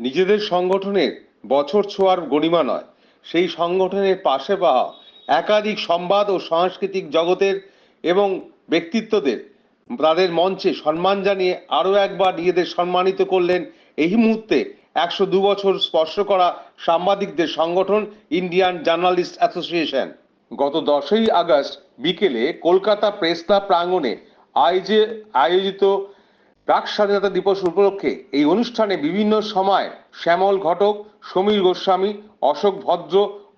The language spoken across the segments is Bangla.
নিজেদের সংগঠনের বছর ছোঁয়ার গরিমা নয়। সেই সংগঠনের পাশে পাওয়া একাধিক সংবাদ ও সাংস্কৃতিক জগতের এবং ব্যক্তিত্বদের তাদের মঞ্চে সম্মান জানিয়ে আরও একবার নিজেদের সম্মানিত করলেন এই মুহূর্তে একশো দু বছর স্পর্শ করা সাংবাদিকদের সংগঠন ইন্ডিয়ান জার্নালিস্ট অ্যাসোসিয়েশন। গত দশই আগস্ট বিকেলে কলকাতা প্রেস ক্লাব প্রাঙ্গণে আয়োজে আয়োজিত প্রাক স্বাধীনতা দিবস উপলক্ষে এই অনুষ্ঠানে বিভিন্ন সময় শ্যামল ঘটক, সমীর গোস্বামী, অশোক ভদ্র,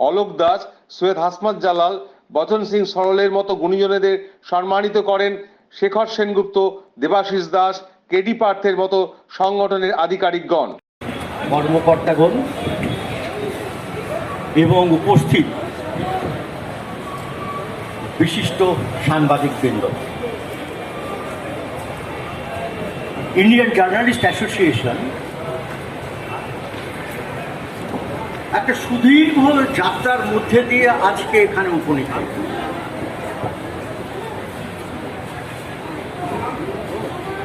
অলোক দাস, সৈয়দ হাসমাত জালাল, বচন সিং সরলের মতো গুণীজনেদের সম্মানিত করেন শেখর সেনগুপ্ত, দেবাশিস দাস, কেডি পার্থের মতো সংগঠনের আধিকারিকগণ। কর্মকর্তাগণ এবং উপস্থিত বিশিষ্ট সাংবাদিকবৃন্দ। ইন্ডিয়ান জার্নালিস্ট অ্যাসোসিয়েশন একটা সুদীর্ঘ যাত্রার মধ্যে দিয়ে আজকে এখানে উপনীত।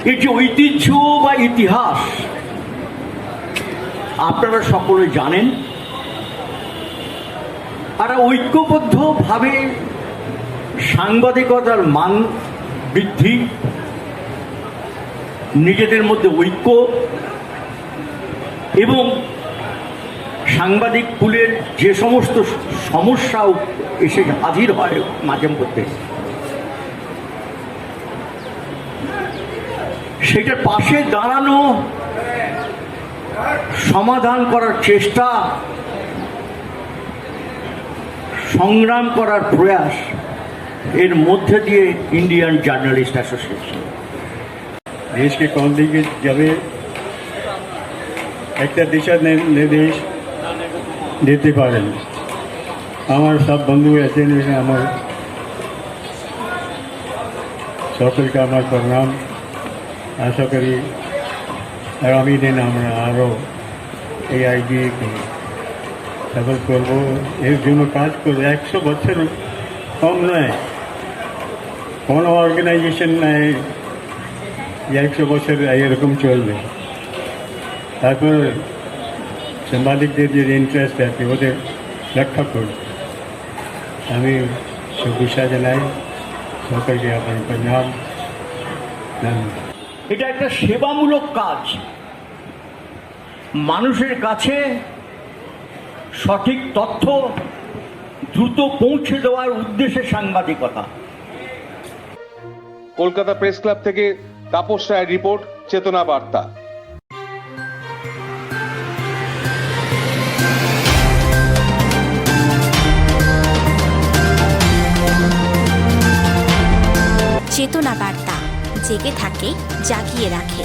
এই যে ঐতিহ্য বা ইতিহাস, আপনারা সকলে জানেন আর ঐক্যবদ্ধভাবে সাংবাদিকতার মান বৃদ্ধি নিজেদের মধ্যে ঐক্য এবং সাংবাদিক কুলের যে সমস্ত সমস্যাও এসে হাজির হয় মাঝে মধ্যে। সেটার পাশে দাঁড়ানো, সমাধান করার চেষ্টা, সংগ্রাম করার প্রয়াস, এর মধ্যে দিয়ে ইন্ডিয়ান জার্নালিস্ট অ্যাসোসিয়েশন দেশকে কোন দিকে যাবে একটা দিশা নির্দেশ দিতে পারেন আমার সব বন্ধু আছেন আমার সকলকে আমার প্রণাম আশা করি আগামী দিন আমরা আরও এই আইডিকে সফল করব এর জন্য কাজ করব একশো বছর কম নয় কোনো অর্গানাইজেশন নেয় একশো বছর এরকম চলবে তারপর সাংবাদিকদের যে ইন্টারেস্ট আছে ওদের রক্ষা করব আমি শুভেচ্ছা জানাই সকলকে আপনার প্রণাম এটা একটা সেবামূলক কাজ। মানুষের কাছে সঠিক তথ্য দ্রুত পৌঁছে দেওয়ার উদ্দেশ্যে সাংবাদিকতা। কলকাতা প্রেস ক্লাব থেকে তাপস রায়ের রিপোর্ট চেতনা বার্তা। চেতনা বার্তা জেগে থাকে জাগিয়ে রাখে।